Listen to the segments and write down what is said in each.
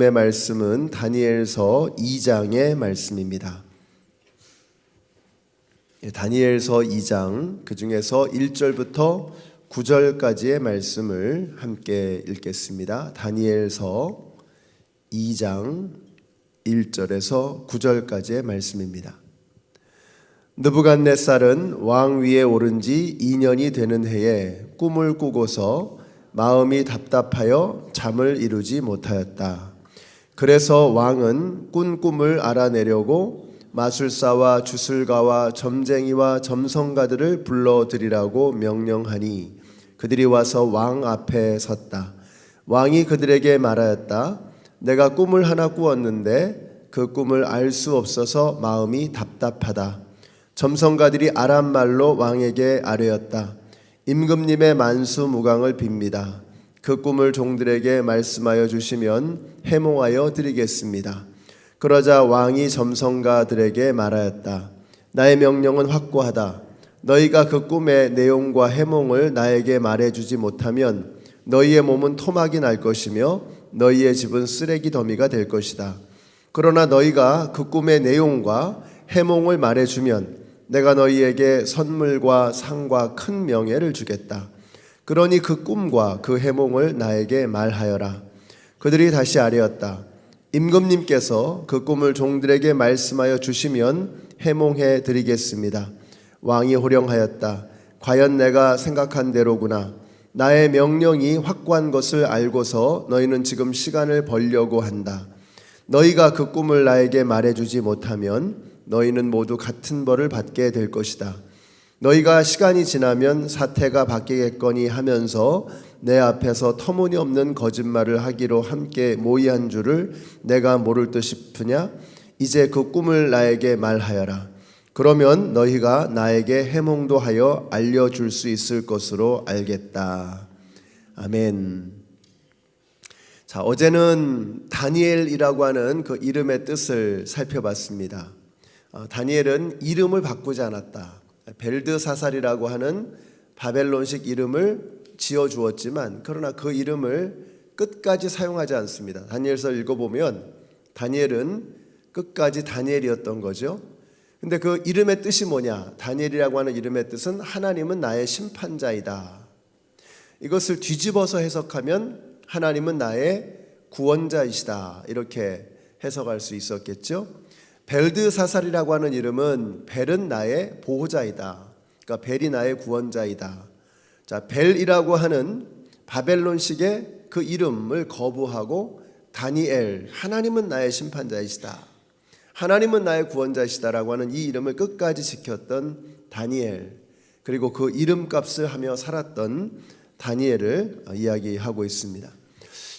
의 말씀은 다니엘서 2장의 말씀입니다. 예, 다니엘서 2장 그 중에서 1절부터 9절까지의 말씀을 함께 읽겠습니다. 다니엘서 2장 1절에서 9절까지의 말씀입니다. 느부갓네살은 왕 위에 오른 지 2년이 되는 해에 꿈을 꾸고서 마음이 답답하여 잠을 이루지 못하였다. 그래서 왕은 꾼 꿈을 알아내려고 마술사와 주술가와 점쟁이와 점성가들을 불러들이라고 명령하니 그들이 와서 왕 앞에 섰다. 왕이 그들에게 말하였다. 내가 꿈을 하나 꾸었는데 그 꿈을 알 수 없어서 마음이 답답하다. 점성가들이 아람 말로 왕에게 아뢰었다. 임금님의 만수무강을 빕니다. 그 꿈을 종들에게 말씀하여 주시면 해몽하여 드리겠습니다. 그러자 왕이 점성가들에게 말하였다. 나의 명령은 확고하다. 너희가 그 꿈의 내용과 해몽을 나에게 말해주지 못하면 너희의 몸은 토막이 날 것이며 너희의 집은 쓰레기 더미가 될 것이다. 그러나 너희가 그 꿈의 내용과 해몽을 말해주면 내가 너희에게 선물과 상과 큰 명예를 주겠다. 그러니 그 꿈과 그 해몽을 나에게 말하여라. 그들이 다시 아뢰었다. 임금님께서 그 꿈을 종들에게 말씀하여 주시면 해몽해 드리겠습니다. 왕이 호령하였다. 과연 내가 생각한 대로구나. 나의 명령이 확고한 것을 알고서 너희는 지금 시간을 벌려고 한다. 너희가 그 꿈을 나에게 말해주지 못하면 너희는 모두 같은 벌을 받게 될 것이다. 너희가 시간이 지나면 사태가 바뀌겠거니 하면서 내 앞에서 터무니없는 거짓말을 하기로 함께 모의한 줄을 내가 모를 듯 싶으냐? 이제 그 꿈을 나에게 말하여라. 그러면 너희가 나에게 해몽도 하여 알려줄 수 있을 것으로 알겠다. 아멘. 자, 어제는 다니엘이라고 하는 그 이름의 뜻을 살펴봤습니다. 어, 다니엘은 이름을 바꾸지 않았다. 벨드사살이라고 하는 바벨론식 이름을 지어 주었지만 그러나 그 이름을 끝까지 사용하지 않습니다. 다니엘서 읽어보면 다니엘은 끝까지 다니엘이었던 거죠. 근데 그 이름의 뜻이 뭐냐? 다니엘이라고 하는 이름의 뜻은 하나님은 나의 심판자이다. 이것을 뒤집어서 해석하면 하나님은 나의 구원자이시다. 이렇게 해석할 수 있었겠죠. 벨드사살이라고 하는 이름은 벨은 나의 보호자이다. 그러니까 벨이 나의 구원자이다. 자, 벨이라고 하는 바벨론식의 그 이름을 거부하고 다니엘, 하나님은 나의 심판자이시다. 하나님은 나의 구원자이시다라고 하는 이 이름을 끝까지 지켰던 다니엘, 그리고 그 이름값을 하며 살았던 다니엘을 이야기하고 있습니다.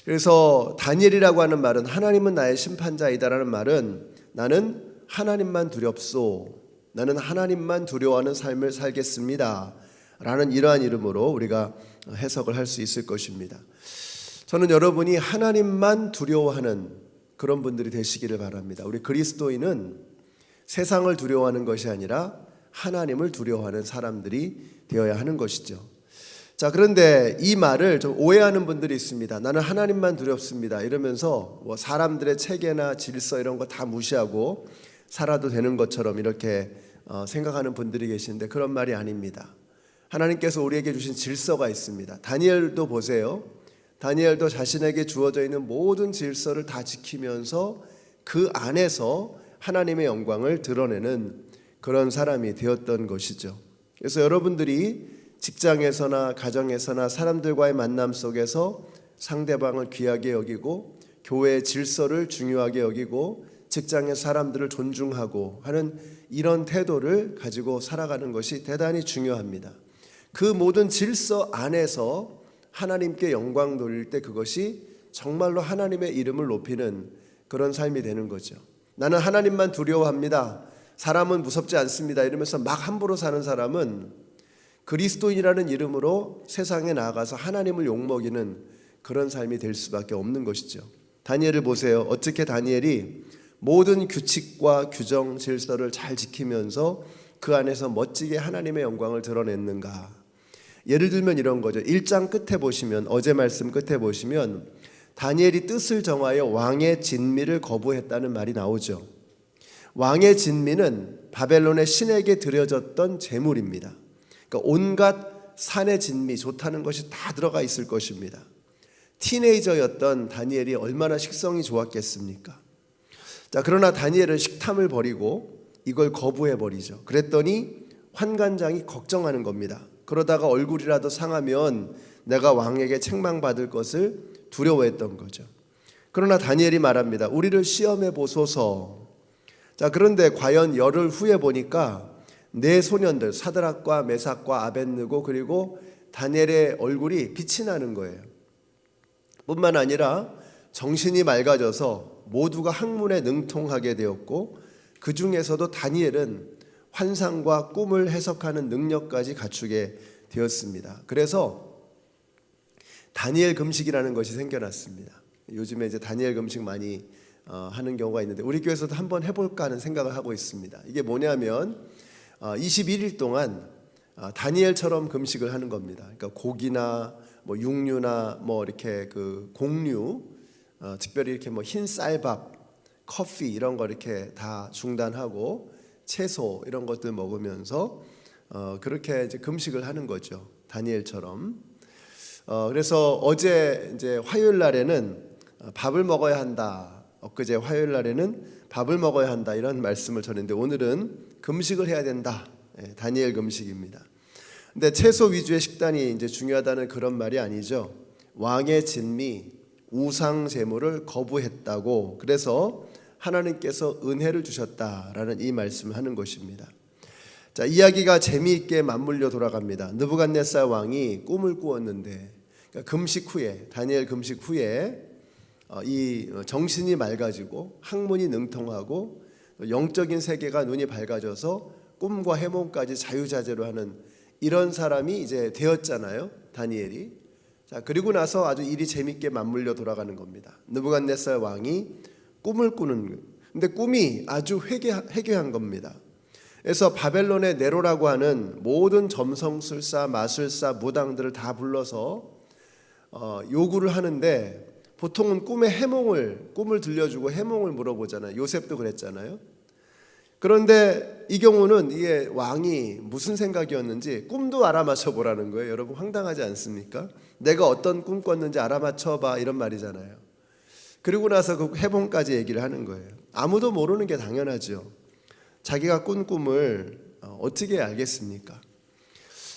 그래서 다니엘이라고 하는 말은 하나님은 나의 심판자이다라는 말은 나는 하나님만 두렵소. 나는 하나님만 두려워하는 삶을 살겠습니다. 라는 이러한 이름으로 우리가 해석을 할 수 있을 것입니다. 저는 여러분이 하나님만 두려워하는 그런 분들이 되시기를 바랍니다. 우리 그리스도인은 세상을 두려워하는 것이 아니라 하나님을 두려워하는 사람들이 되어야 하는 것이죠. 자, 그런데 이 말을 좀 오해하는 분들이 있습니다. 나는 하나님만 두렵습니다. 이러면서 뭐 사람들의 체계나 질서 이런 거 다 무시하고 살아도 되는 것처럼 이렇게 어, 생각하는 분들이 계신데 그런 말이 아닙니다. 하나님께서 우리에게 주신 질서가 있습니다. 다니엘도 보세요. 다니엘도 자신에게 주어져 있는 모든 질서를 다 지키면서 그 안에서 하나님의 영광을 드러내는 그런 사람이 되었던 것이죠. 그래서 여러분들이 직장에서나 가정에서나 사람들과의 만남 속에서 상대방을 귀하게 여기고 교회의 질서를 중요하게 여기고 직장의 사람들을 존중하고 하는 이런 태도를 가지고 살아가는 것이 대단히 중요합니다. 그 모든 질서 안에서 하나님께 영광 돌릴 때 그것이 정말로 하나님의 이름을 높이는 그런 삶이 되는 거죠. 나는 하나님만 두려워합니다. 사람은 무섭지 않습니다. 이러면서 막 함부로 사는 사람은 그리스도인이라는 이름으로 세상에 나아가서 하나님을 욕먹이는 그런 삶이 될 수밖에 없는 것이죠. 다니엘을 보세요. 어떻게 다니엘이 모든 규칙과 규정, 질서를 잘 지키면서 그 안에서 멋지게 하나님의 영광을 드러냈는가? 예를 들면 이런 거죠. 1장 끝에 보시면 어제 말씀 끝에 보시면 다니엘이 뜻을 정하여 왕의 진미를 거부했다는 말이 나오죠. 왕의 진미는 바벨론의 신에게 드려졌던 제물입니다. 그러니까 온갖 산의 진미 좋다는 것이 다 들어가 있을 것입니다. 티네이저였던 다니엘이 얼마나 식성이 좋았겠습니까? 자, 그러나 다니엘은 식탐을 버리고 이걸 거부해 버리죠. 그랬더니 환관장이 걱정하는 겁니다. 그러다가 얼굴이라도 상하면 내가 왕에게 책망받을 것을 두려워했던 거죠. 그러나 다니엘이 말합니다. 우리를 시험해 보소서. 자, 그런데 과연 열흘 후에 보니까 네 소년들 사드락과 메삭과 아벤느고 그리고 다니엘의 얼굴이 빛이 나는 거예요. 뿐만 아니라 정신이 맑아져서 모두가 학문에 능통하게 되었고 그 중에서도 다니엘은 환상과 꿈을 해석하는 능력까지 갖추게 되었습니다. 그래서 다니엘 금식이라는 것이 생겨났습니다. 요즘에 이제 다니엘 금식 많이 어, 하는 경우가 있는데 우리 교회에서도 한번 해볼까 하는 생각을 하고 있습니다. 이게 뭐냐면 어, 21일 동안 어, 다니엘처럼 금식을 하는 겁니다. 그러니까 고기나 뭐 육류나 뭐 이렇게 그 곡류, 어, 특별히 이렇게 뭐 흰 쌀밥, 커피 이런 거 이렇게 다 중단하고 채소 이런 것들 먹으면서 어, 그렇게 이제 금식을 하는 거죠. 다니엘처럼. 어, 그래서 어제 이제 화요일 날에는 어, 밥을 먹어야 한다. 엊그제 화요일 날에는 밥을 먹어야 한다 이런 말씀을 전했는데 오늘은 금식을 해야 된다. 예, 다니엘 금식입니다. 근데 채소 위주의 식단이 이제 중요하다는 그런 말이 아니죠. 왕의 진미 우상 제물을 거부했다고 그래서 하나님께서 은혜를 주셨다라는 이 말씀을 하는 것입니다. 자, 이야기가 재미있게 맞물려 돌아갑니다. 느부갓네살 왕이 꿈을 꾸었는데 그러니까 금식 후에 다니엘 금식 후에 어, 이 정신이 맑아지고 학문이 능통하고 영적인 세계가 눈이 밝아져서 꿈과 해몽까지 자유자재로 하는 이런 사람이 이제 되었잖아요. 다니엘이. 자, 그리고 나서 아주 일이 재밌게 맞물려 돌아가는 겁니다. 느부갓네살 왕이 꿈을 꾸는 근데 꿈이 아주 회개, 회개한 겁니다. 그래서 바벨론의 네로라고 하는 모든 점성술사, 마술사, 무당들을 다 불러서 어, 요구를 하는데 보통은 꿈의 해몽을 꿈을 들려주고 해몽을 물어보잖아요. 요셉도 그랬잖아요. 그런데 이 경우는 이게 왕이 무슨 생각이었는지 꿈도 알아맞혀 보라는 거예요. 여러분 황당하지 않습니까? 내가 어떤 꿈 꿨는지 알아맞혀 봐 이런 말이잖아요. 그리고 나서 그 해몽까지 얘기를 하는 거예요. 아무도 모르는 게 당연하죠. 자기가 꾼 꿈을 어, 어떻게 알겠습니까?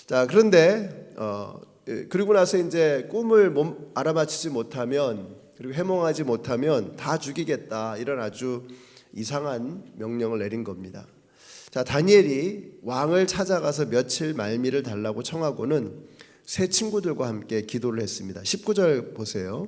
자 그런데 어, 예, 그리고 나서 이제 꿈을 몸 알아맞히지 못하면 그리고 해몽하지 못하면 다 죽이겠다 이런 아주 이상한 명령을 내린 겁니다. 자 다니엘이 왕을 찾아가서 며칠 말미를 달라고 청하고는 세 친구들과 함께 기도를 했습니다. 19절 보세요.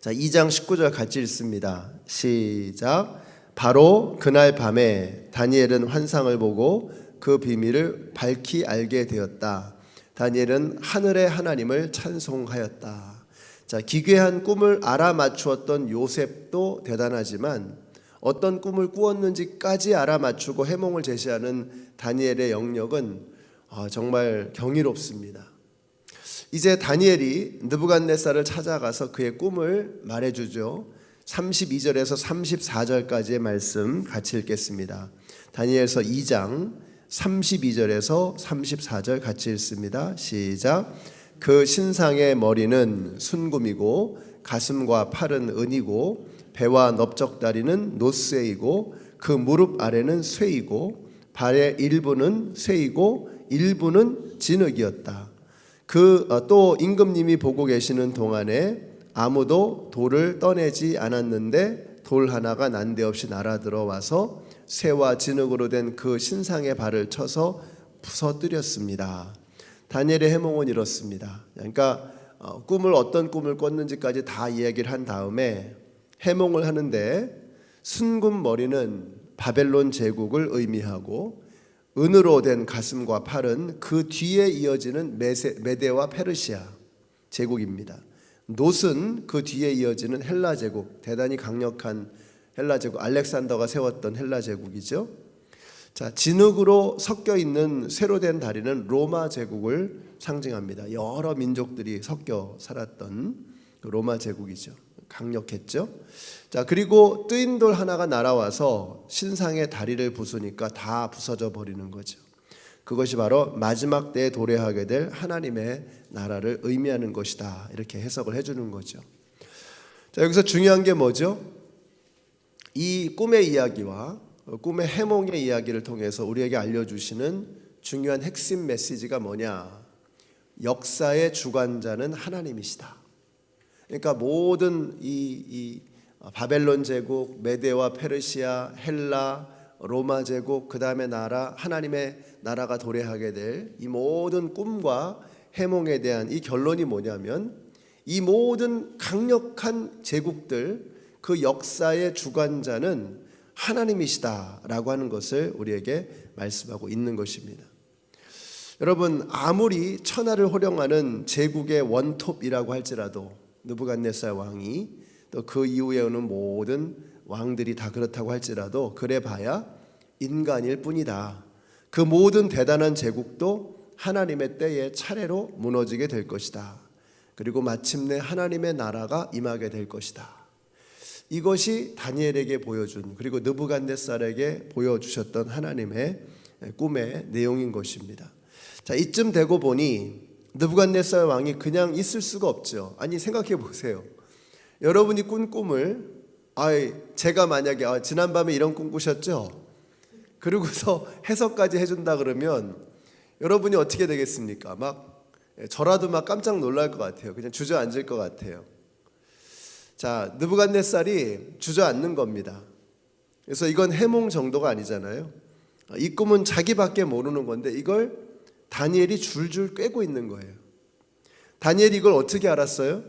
자 2장 19절 같이 읽습니다. 시작. 바로 그날 밤에 다니엘은 환상을 보고 그 비밀을 밝히 알게 되었다. 다니엘은 하늘의 하나님을 찬송하였다. 자, 기괴한 꿈을 알아맞추었던 요셉도 대단하지만 어떤 꿈을 꾸었는지까지 알아맞추고 해몽을 제시하는 다니엘의 영역은 아, 정말 경이롭습니다. 이제 다니엘이 느부갓네살을 찾아가서 그의 꿈을 말해주죠. 32절에서 34절까지의 말씀 같이 읽겠습니다. 다니엘서 2장 32절에서 34절 같이 읽습니다. 시작. 그 신상의 머리는 순금이고 가슴과 팔은 은이고 배와 넓적다리는 노쇠이고 그 무릎 아래는 쇠이고 발의 일부는 쇠이고 일부는 진흙이었다. 그 또 임금님이 보고 계시는 동안에 아무도 돌을 떠내지 않았는데 돌 하나가 난데없이 날아들어 와서 쇠와 진흙으로 된 그 신상의 발을 쳐서 부서뜨렸습니다. 다니엘의 해몽은 이렇습니다. 그러니까 어, 꿈을 어떤 꿈을 꿨는지까지 다 이야기를 한 다음에 해몽을 하는데 순금 머리는 바벨론 제국을 의미하고 은으로 된 가슴과 팔은 그 뒤에 이어지는 메세, 메데와 페르시아 제국입니다. 놋은 그 뒤에 이어지는 헬라 제국, 대단히 강력한 헬라 제국, 알렉산더가 세웠던 헬라 제국이죠. 자, 진흙으로 섞여 있는 쇠로 된 다리는 로마 제국을 상징합니다. 여러 민족들이 섞여 살았던 그 로마 제국이죠. 강력했죠. 자, 그리고 뜨인 돌 하나가 날아와서 신상의 다리를 부수니까 다 부서져 버리는 거죠. 그것이 바로 마지막 때에 도래하게 될 하나님의 나라를 의미하는 것이다. 이렇게 해석을 해 주는 거죠. 자, 여기서 중요한 게 뭐죠? 이 꿈의 이야기와 꿈의 해몽의 이야기를 통해서 우리에게 알려주시는 중요한 핵심 메시지가 뭐냐? 역사의 주관자는 하나님이시다. 그러니까 모든 이, 이 바벨론 제국, 메데와 페르시아, 헬라, 로마 제국, 그 다음에 나라, 하나님의 나라가 도래하게 될 이 모든 꿈과 해몽에 대한 이 결론이 뭐냐면 이 모든 강력한 제국들 그 역사의 주관자는 하나님이시다라고 하는 것을 우리에게 말씀하고 있는 것입니다. 여러분 아무리 천하를 호령하는 제국의 원톱이라고 할지라도 느부갓네살 왕이 또 그 이후에 오는 모든 왕들이 다 그렇다고 할지라도 그래봐야 인간일 뿐이다. 그 모든 대단한 제국도 하나님의 때에 차례로 무너지게 될 것이다. 그리고 마침내 하나님의 나라가 임하게 될 것이다. 이것이 다니엘에게 보여준 그리고 느부갓네살에게 보여주셨던 하나님의 꿈의 내용인 것입니다. 자 이쯤 되고 보니 느부갓네살 왕이 그냥 있을 수가 없죠. 아니 생각해 보세요. 여러분이 꾼 꿈을 아이 제가 만약에 아, 지난밤에 이런 꿈 꾸셨죠? 그러고서 해석까지 해준다 그러면 여러분이 어떻게 되겠습니까? 막 저라도 막 깜짝 놀랄 것 같아요. 그냥 주저앉을 것 같아요. 자, 느부갓네살이 주저앉는 겁니다. 그래서 이건 해몽 정도가 아니잖아요. 이 꿈은 자기밖에 모르는 건데 이걸 다니엘이 줄줄 꿰고 있는 거예요. 다니엘이 이걸 어떻게 알았어요?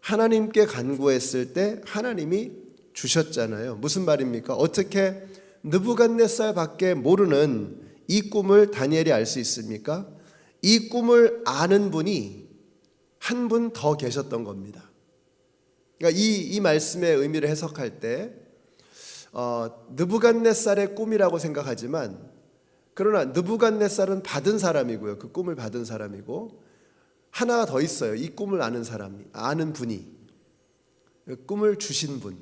하나님께 간구했을 때 하나님이 주셨잖아요. 무슨 말입니까? 어떻게 느부갓네살밖에 모르는 이 꿈을 다니엘이 알 수 있습니까? 이 꿈을 아는 분이 한 분 더 계셨던 겁니다. 그러니까 이, 이 말씀의 의미를 해석할 때 어, 느부갓네살의 꿈이라고 생각하지만 그러나 느부갓네살은 받은 사람이고요. 그 꿈을 받은 사람이고 하나 더 있어요. 이 꿈을 아는 사람이 아는 분이 그 꿈을 주신 분.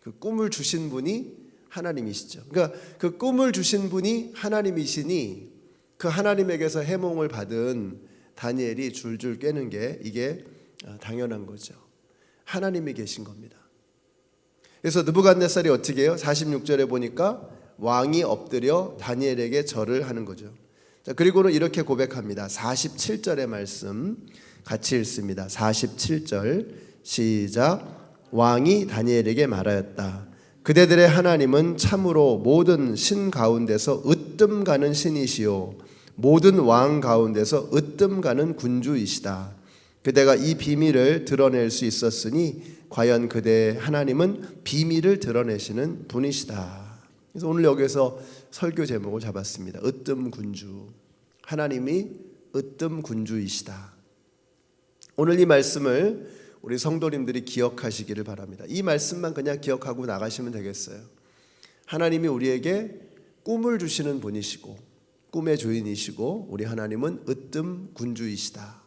그 꿈을 주신 분이 하나님이시죠. 그러니까 그 꿈을 주신 분이 하나님이시니 그 하나님에게서 해몽을 받은 다니엘이 줄줄 꿰는 게 이게 당연한 거죠. 하나님이 계신 겁니다. 그래서 느부갓네살이 어떻게 해요? 46절에 보니까 왕이 엎드려 다니엘에게 절을 하는 거죠. 자, 그리고는 이렇게 고백합니다. 47절의 말씀 같이 읽습니다. 47절 시작 왕이 다니엘에게 말하였다. 그대들의 하나님은 참으로 모든 신 가운데서 으뜸 가는 신이시요 모든 왕 가운데서 으뜸 가는 군주이시다. 그대가 이 비밀을 드러낼 수 있었으니 과연 그대 하나님은 비밀을 드러내시는 분이시다. 그래서 오늘 여기서 설교 제목을 잡았습니다. 으뜸 군주. 하나님이 으뜸 군주이시다. 오늘 이 말씀을 우리 성도님들이 기억하시기를 바랍니다. 이 말씀만 그냥 기억하고 나가시면 되겠어요. 하나님이 우리에게 꿈을 주시는 분이시고 꿈의 주인이시고 우리 하나님은 으뜸 군주이시다.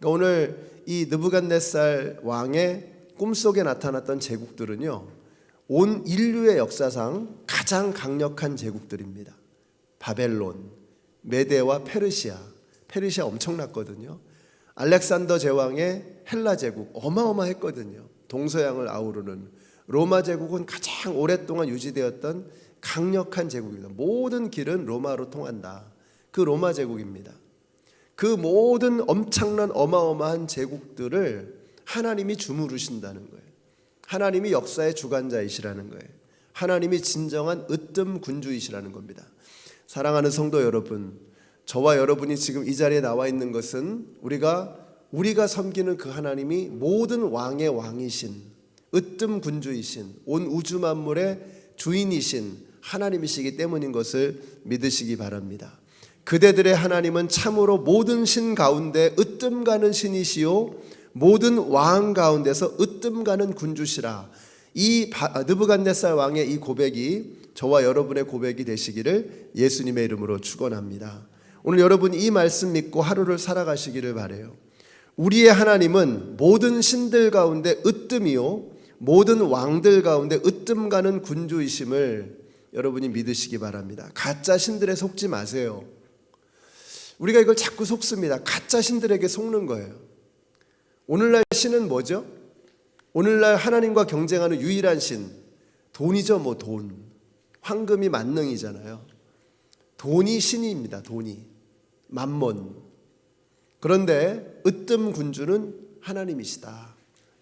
그러니까 오늘 이 느부갓네살 왕의 꿈속에 나타났던 제국들은요. 온 인류의 역사상 가장 강력한 제국들입니다. 바벨론, 메데와 페르시아. 페르시아 엄청났거든요. 알렉산더 제왕의 헬라 제국 어마어마했거든요. 동서양을 아우르는 로마 제국은 가장 오랫동안 유지되었던 강력한 제국입니다. 모든 길은 로마로 통한다. 그 로마 제국입니다. 그 모든 엄청난 어마어마한 제국들을 하나님이 주무르신다는 거예요. 하나님이 역사의 주관자이시라는 거예요. 하나님이 진정한 으뜸 군주이시라는 겁니다. 사랑하는 성도 여러분, 저와 여러분이 지금 이 자리에 나와 있는 것은 우리가 우리가 섬기는 그 하나님이 모든 왕의 왕이신 으뜸 군주이신 온 우주 만물의 주인이신 하나님이시기 때문인 것을 믿으시기 바랍니다. 그대들의 하나님은 참으로 모든 신 가운데 으뜸 가는 신이시요 모든 왕 가운데서 으뜸 가는 군주시라. 이 느부갓네살 왕의 이 고백이 저와 여러분의 고백이 되시기를 예수님의 이름으로 축원합니다. 오늘 여러분 이 말씀 믿고 하루를 살아가시기를 바래요. 우리의 하나님은 모든 신들 가운데 으뜸이요 모든 왕들 가운데 으뜸 가는 군주이심을 여러분이 믿으시기 바랍니다. 가짜 신들에 속지 마세요. 우리가 이걸 자꾸 속습니다. 가짜 신들에게 속는 거예요. 오늘날 신은 뭐죠? 오늘날 하나님과 경쟁하는 유일한 신 돈이죠, 뭐 돈. 황금이 만능이잖아요. 돈이 신입니다. 돈이 만몬. 그런데 으뜸 군주는 하나님이시다.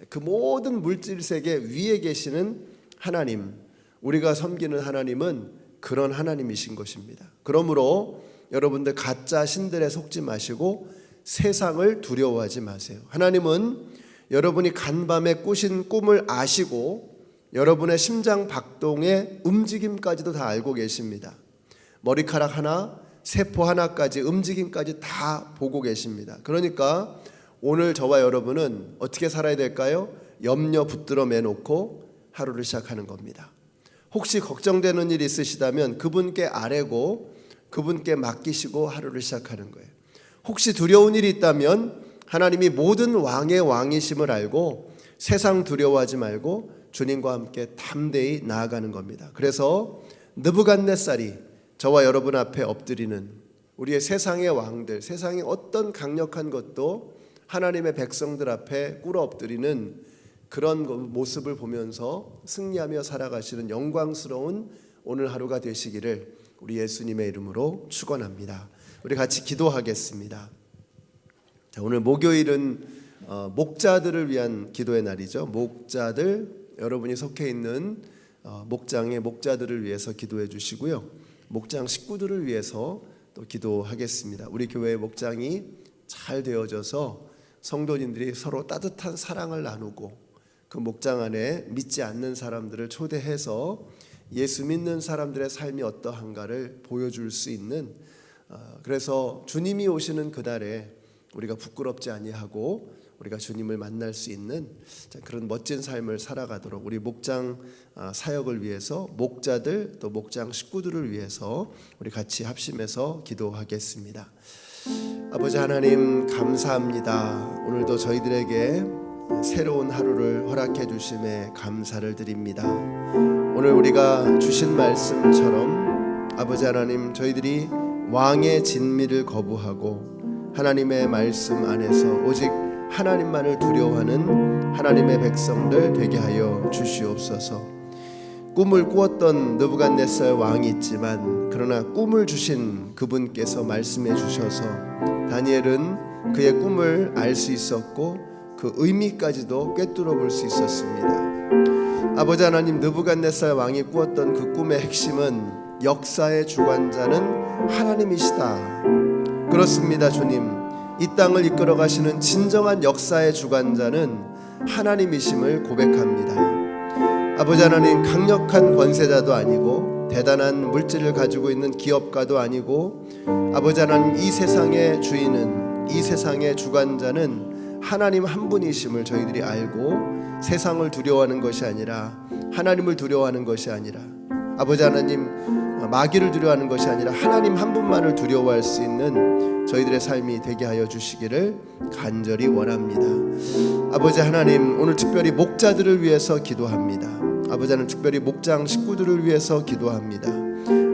그 모든 물질 세계 위에 계시는 하나님, 우리가 섬기는 하나님은 그런 하나님이신 것입니다. 그러므로 여러분들 가짜 신들에 속지 마시고 세상을 두려워하지 마세요. 하나님은 여러분이 간밤에 꾸신 꿈을 아시고 여러분의 심장 박동의 움직임까지도 다 알고 계십니다. 머리카락 하나, 세포 하나까지 움직임까지 다 보고 계십니다. 그러니까 오늘 저와 여러분은 어떻게 살아야 될까요? 염려 붙들어 매놓고 하루를 시작하는 겁니다. 혹시 걱정되는 일 있으시다면 그분께 아뢰고 그분께 맡기시고 하루를 시작하는 거예요. 혹시 두려운 일이 있다면 하나님이 모든 왕의 왕이심을 알고 세상 두려워하지 말고 주님과 함께 담대히 나아가는 겁니다. 그래서 느부갓네살이 저와 여러분 앞에 엎드리는 우리의 세상의 왕들, 세상의 어떤 강력한 것도 하나님의 백성들 앞에 꿇어 엎드리는 그런 거- 모습을 보면서 승리하며 살아가시는 영광스러운 오늘 하루가 되시기를 우리 예수님의 이름으로 축원합니다. 우리 같이 기도하겠습니다. 자, 오늘 목요일은 어, 목자들을 위한 기도의 날이죠. 목자들 여러분이 속해 있는 어, 목장의 목자들을 위해서 기도해 주시고요. 목장 식구들을 위해서 또 기도하겠습니다. 우리 교회의 목장이 잘 되어져서 성도님들이 서로 따뜻한 사랑을 나누고 그 목장 안에 믿지 않는 사람들을 초대해서 예수 믿는 사람들의 삶이 어떠한가를 보여줄 수 있는 어, 그래서 주님이 오시는 그날에 우리가 부끄럽지 아니하고 우리가 주님을 만날 수 있는 자, 그런 멋진 삶을 살아가도록 우리 목장 아, 사역을 위해서 목자들 또 목장 식구들을 위해서 우리 같이 합심해서 기도하겠습니다. 아버지 하나님 감사합니다. 오늘도 저희들에게 새로운 하루를 허락해 주심에 감사를 드립니다. 오늘 우리가 주신 말씀처럼 아버지 하나님 저희들이 왕의 진미를 거부하고 하나님의 말씀 안에서 오직 하나님만을 두려워하는 하나님의 백성들 되게 하여 주시옵소서. 꿈을 꾸었던 느부갓네살 왕이 있지만 그러나 꿈을 주신 그분께서 말씀해 주셔서 다니엘은 그의 꿈을 알 수 있었고 그 의미까지도 꿰뚫어 볼 수 있었습니다. 아버지 하나님 느부갓네살 왕이 꾸었던 그 꿈의 핵심은 역사의 주관자는 하나님이시다. 그렇습니다, 주님. 이 땅을 이끌어 가시는 진정한 역사의 주관자는 하나님이심을 고백합니다. 아버지 하나님 강력한 권세자도 아니고 대단한 물질을 가지고 있는 기업가도 아니고 아버지 하나님 이 세상의 주인은 이 세상의 주관자는 하나님 한 분이심을 저희들이 알고 세상을 두려워하는 것이 아니라 하나님을 두려워하는 것이 아니라 아버지 하나님 마귀를 두려워하는 것이 아니라 하나님 한 분만을 두려워할 수 있는 저희들의 삶이 되게 하여 주시기를 간절히 원합니다. 아버지 하나님 오늘 특별히 목자들을 위해서 기도합니다. 아버지 하나님 특별히 목장 식구들을 위해서 기도합니다.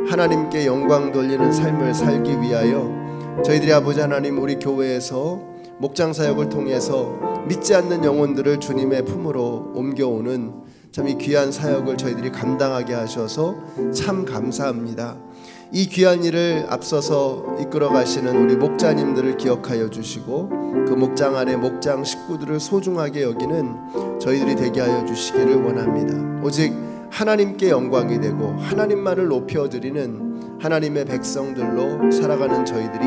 하나님께 영광 돌리는 삶을 살기 위하여 저희들이 아버지 하나님 우리 교회에서 목장 사역을 통해서 믿지 않는 영혼들을 주님의 품으로 옮겨오는 참 이 귀한 사역을 저희들이 감당하게 하셔서 참 감사합니다. 이 귀한 일을 앞서서 이끌어 가시는 우리 목자님들을 기억하여 주시고 그 목장 안에 목장 식구들을 소중하게 여기는 저희들이 되게 하여 주시기를 원합니다. 오직 하나님께 영광이 되고 하나님만을 높여 드리는 하나님의 백성들로 살아가는 저희들이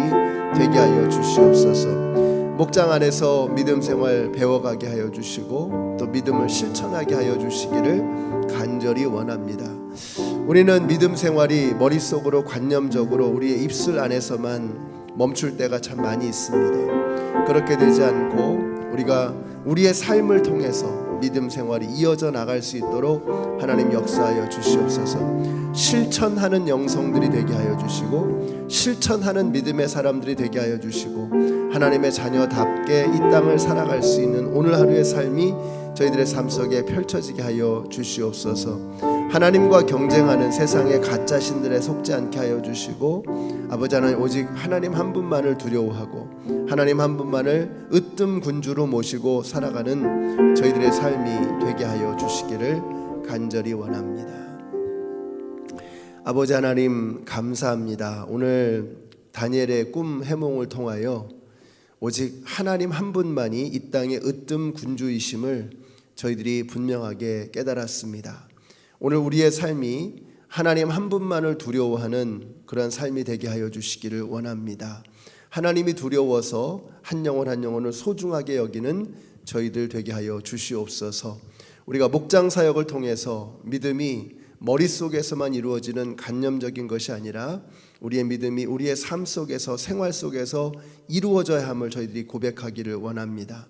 되게 하여 주시옵소서. 목장 안에서 믿음 생활 배워가게 하여 주시고 또 믿음을 실천하게 하여 주시기를 간절히 원합니다. 우리는 믿음 생활이 머릿속으로 관념적으로 우리의 입술 안에서만 멈출 때가 참 많이 있습니다. 그렇게 되지 않고 우리가 우리의 삶을 통해서 믿음 생활이 이어져 나갈 수 있도록 하나님 역사하여 주시옵소서. 실천하는 영성들이 되게 하여 주시고 실천하는 믿음의 사람들이 되게 하여 주시고 하나님의 자녀답게 이 땅을 살아갈 수 있는 오늘 하루의 삶이 저희들의 삶 속에 펼쳐지게 하여 주시옵소서. 하나님과 경쟁하는 세상의 가짜 신들에 속지 않게 하여 주시고 아버지 하나님 오직 하나님 한 분만을 두려워하고 하나님 한 분만을 으뜸 군주로 모시고 살아가는 저희들의 삶이 되게 하여 주시기를 간절히 원합니다. 아버지 하나님 감사합니다. 오늘 다니엘의 꿈 해몽을 통하여 오직 하나님 한 분만이 이 땅의 으뜸 군주이심을 저희들이 분명하게 깨달았습니다. 오늘 우리의 삶이 하나님 한 분만을 두려워하는 그런 삶이 되게 하여 주시기를 원합니다. 하나님이 두려워서 한 영혼 한 영혼을 소중하게 여기는 저희들 되게 하여 주시옵소서. 우리가 목장 사역을 통해서 믿음이 머릿속에서만 이루어지는 간념적인 것이 아니라 우리의 믿음이 우리의 삶 속에서 생활 속에서 이루어져야 함을 저희들이 고백하기를 원합니다.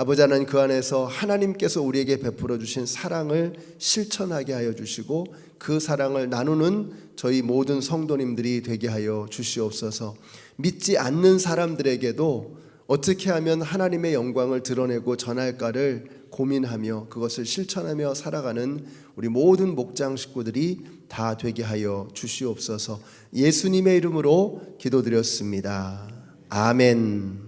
아버지 하나님 그 안에서 하나님께서 우리에게 베풀어 주신 사랑을 실천하게 하여 주시고 그 사랑을 나누는 저희 모든 성도님들이 되게 하여 주시옵소서. 믿지 않는 사람들에게도 어떻게 하면 하나님의 영광을 드러내고 전할까를 고민하며 그것을 실천하며 살아가는 우리 모든 목장 식구들이 다 되게 하여 주시옵소서. 예수님의 이름으로 기도드렸습니다. 아멘.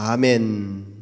아멘.